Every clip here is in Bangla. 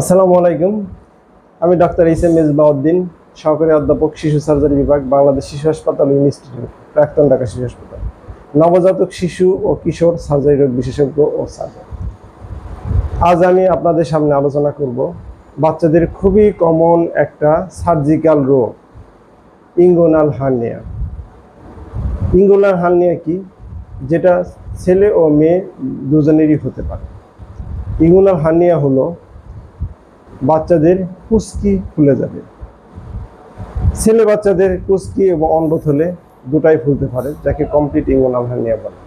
আসসালামু আলাইকুম। আমি ডক্টর এস এম মেজবাউদ্দিন সহকারী অধ্যাপক শিশু সার্জারি বিভাগ, বাংলাদেশ শিশু হাসপাতাল ইনস্টিটিউট, প্রাক্তন ঢাকা শিশু হাসপাতাল। নবজাতক শিশু ও কিশোর সার্জারি রোগ বিশেষজ্ঞ ও সার্জন। আজ আমি আপনাদের সামনে আলোচনা করব বাচ্চাদের খুবই কমন একটা সার্জিক্যাল রোগ ইঙ্গোনাল হার্নিয়া ইঙ্গোনাল হার্নিয়া কি? যেটা ছেলে ও মেয়ে দুজনেরই হতে পারে। ইঙ্গোনাল হার্নিয়া হলো বাচ্চাদের কুস্কি ফুলে যাবে। ছেলে বাচ্চাদের কুস্কি এবং অন্ডত হলে দুটাই ফুলতে পারে যাকে কমপ্লিট হার্নিয়া বলে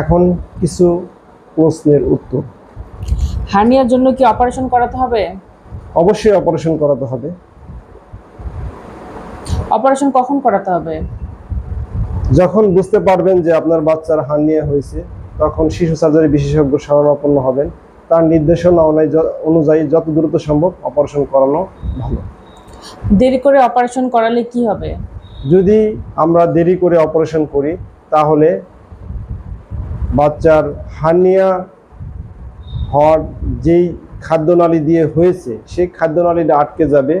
এখন কিছু প্রশ্নের উত্তর। হার্নিয়ার জন্য কি অপারেশন করাতে হবে? অবশ্যই অপারেশন করাতে হবে। অপারেশন কখন করাতে হবে? যখন বুঝতে পারবেন যে আপনার বাচ্চার হার্নিয়া হয়েছে তখন শিশু সার্জারি বিশেষজ্ঞ শরণাপন্ন হবেন। তার নির্দেশনা অনুযায়ী যত দ্রুত সম্ভব অপারেশন করানো ভালো। দেরি করে অপারেশন করালে কি হবে? যদি আমরা দেরি করে অপারেশন করি তাহলে বাচ্চার হার্নিয়া হওয়ার যেই খাদ্যনালী দিয়ে হয়েছে সেই খাদ্যনালীটা আটকে যাবে।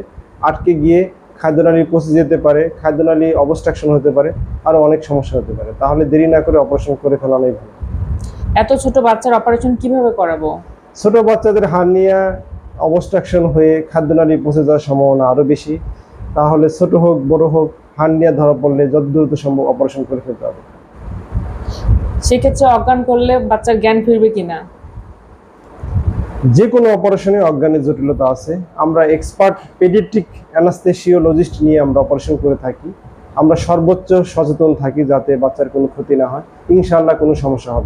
আটকে গিয়ে খাদ্যনালী পচে যেতে পারে খাদ্যনালী অবস্ট্রাকশন হতে পারে আরও অনেক সমস্যা হতে পারে। তাহলে দেরি না করে অপারেশন করে ফেলানোই ভালো। এত ছোট বাচ্চার অপারেশন কীভাবে করাবো? ছোট বাচ্চাদের হার্নিয়া অবস্ট্রাকশন হয়ে খাদ্যনালী পচে যাওয়ার সম্ভাবনা আরও বেশি। তাহলে ছোট হোক বড় হোক হার্নিয়া ধরা পড়লে যত দ্রুত সম্ভব অপারেশন করে ফেলতে হবে। সেক্ষেত্রে অজ্ঞান করলে বাচ্চার জ্ঞান ফিরবে কিনা? যে কোনো অপারেশনে অজ্ঞানের জটিলতা আছে। আমরা এক্সপার্ট পেডিয়াট্রিক অ্যানাস্থেসিওলজিস্ট নিয়ে আমরা অপারেশন করে থাকি। আমরা সর্বোচ্চ সচেতন থাকি যাতে বাচ্চার কোনো ক্ষতি না হয়। ইনশাআল্লাহ কোনো সমস্যা হবে।